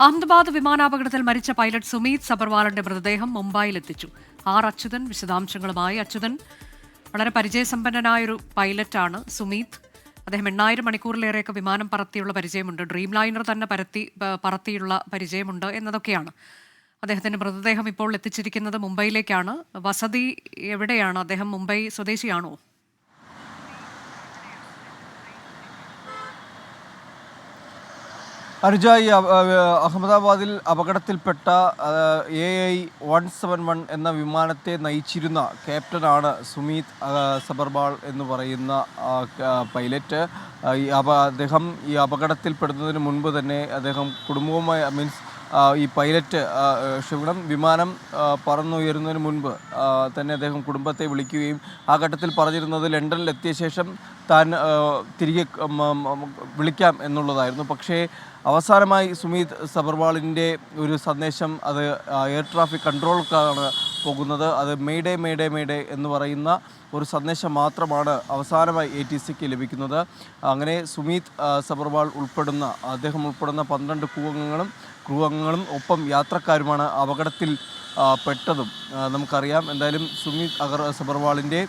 അഹമ്മദാബാദ് വിമാനാപകടത്തിൽ മരിച്ച പൈലറ്റ് സുമീത് സബർവാളിന്റെ മൃതദേഹം മുംബൈയിലെത്തിച്ചു. ആർ അച്യുതൻ വിശദാംശങ്ങളുമായി. അച്യുതൻ വളരെ പരിചയസമ്പന്നനായൊരു പൈലറ്റാണ് സുമീത്. അദ്ദേഹം എണ്ണായിരം മണിക്കൂറിലേറെയൊക്കെ വിമാനം പറത്തിയുള്ള പരിചയമുണ്ട്. ഡ്രീം ലൈനർ തന്നെ പരത്തി പറത്തിയുള്ള പരിചയമുണ്ട് എന്നതൊക്കെയാണ്. അദ്ദേഹത്തിന്റെ മൃതദേഹം ഇപ്പോൾ എത്തിച്ചിരിക്കുന്നത് മുംബൈയിലേക്കാണ്. വസതി എവിടെയാണ്? അദ്ദേഹം മുംബൈ സ്വദേശിയാണോ? അനുജ ഈ അ- അ- അഹമ്മദാബാദിൽ അപകടത്തിൽപ്പെട്ട A I one seven one എന്ന വിമാനത്തെ നയിച്ചിരുന്ന ക്യാപ്റ്റനാണ് സുമീത് സബർബാൾ എന്ന് പറയുന്ന പൈലറ്റ്. ഈ അപ അദ്ദേഹം ഈ അപകടത്തിൽപ്പെടുന്നതിന് മുൻപ് തന്നെ അദ്ദേഹം കുടുംബവുമായി മീൻസ് ഈ പൈലറ്റ് ക്ഷമണം വിമാനം പറന്നുയരുന്നതിന് മുൻപ് തന്നെ അദ്ദേഹം കുടുംബത്തെ വിളിക്കുകയും ആ ഘട്ടത്തിൽ പറഞ്ഞിരുന്നത് ലണ്ടനിൽ എത്തിയ ശേഷം താൻ തിരികെ വിളിക്കാം എന്നുള്ളതായിരുന്നു. പക്ഷേ അവസാനമായി സുമീത് സബർവാളിന്റെ ഒരു സന്ദേശം അത് എയർ ട്രാഫിക് കൺട്രോൾക്കാണ് പോകുന്നത്. അത് മെയ്ഡേ മെയ്ഡേ മെയ്ഡേ എന്ന് പറയുന്ന ഒരു സന്ദേശം മാത്രമാണ് അവസാനമായി എ ടി സിക്ക് ലഭിക്കുന്നത്. അങ്ങനെ സുമീത് സബർവാൾ ഉൾപ്പെടുന്ന അദ്ദേഹം ഉൾപ്പെടുന്ന പന്ത്രണ്ട് ക്രൂ അംഗങ്ങളും ഒപ്പം യാത്രക്കാരുമാണ് അപകടത്തിൽ പെട്ടതും. നമുക്കറിയാം. എന്തായാലും സുമീത് അഗർ സബർവാളിന്റെ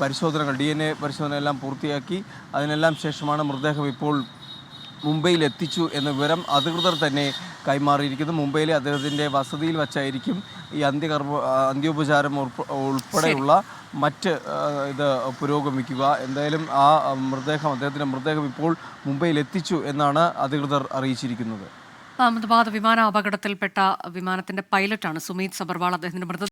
പരിശോധനകൾ ഡി എൻ എ പരിശോധന എല്ലാം പൂർത്തിയാക്കി. അതിനെല്ലാം ശേഷമാണ് മൃതദേഹം ഇപ്പോൾ മുംബൈയിൽ എത്തിച്ചു എന്ന വിവരം അധികൃതർ തന്നെ കൈമാറിയിരിക്കുന്നു. മുംബൈയിലെ അദ്ദേഹത്തിന്റെ വസതിയിൽ വച്ചായിരിക്കും ഈ അന്ത്യകർമ്മ അന്ത്യോപചാരം ഉൾപ്പ- ഉൾപ്പെടെയുള്ള മറ്റ് ഇത് പുരോഗമിക്കുക. എന്തായാലും ആ ആ, മൃതദേഹം അദ്ദേഹത്തിന്റെ മൃതദേഹം ഇപ്പോൾ മുംബൈയിൽ എത്തിച്ചു എന്നാണ് അധികൃതർ അറിയിച്ചിരിക്കുന്നത്. അഹമ്മദാബാദ് വിമാന അപകടത്തിൽപ്പെട്ട വിമാനത്തിന്റെ പൈലറ്റാണ് സുമീത് സബർവാൾ. അദ്ദേഹത്തിന്റെ മൃത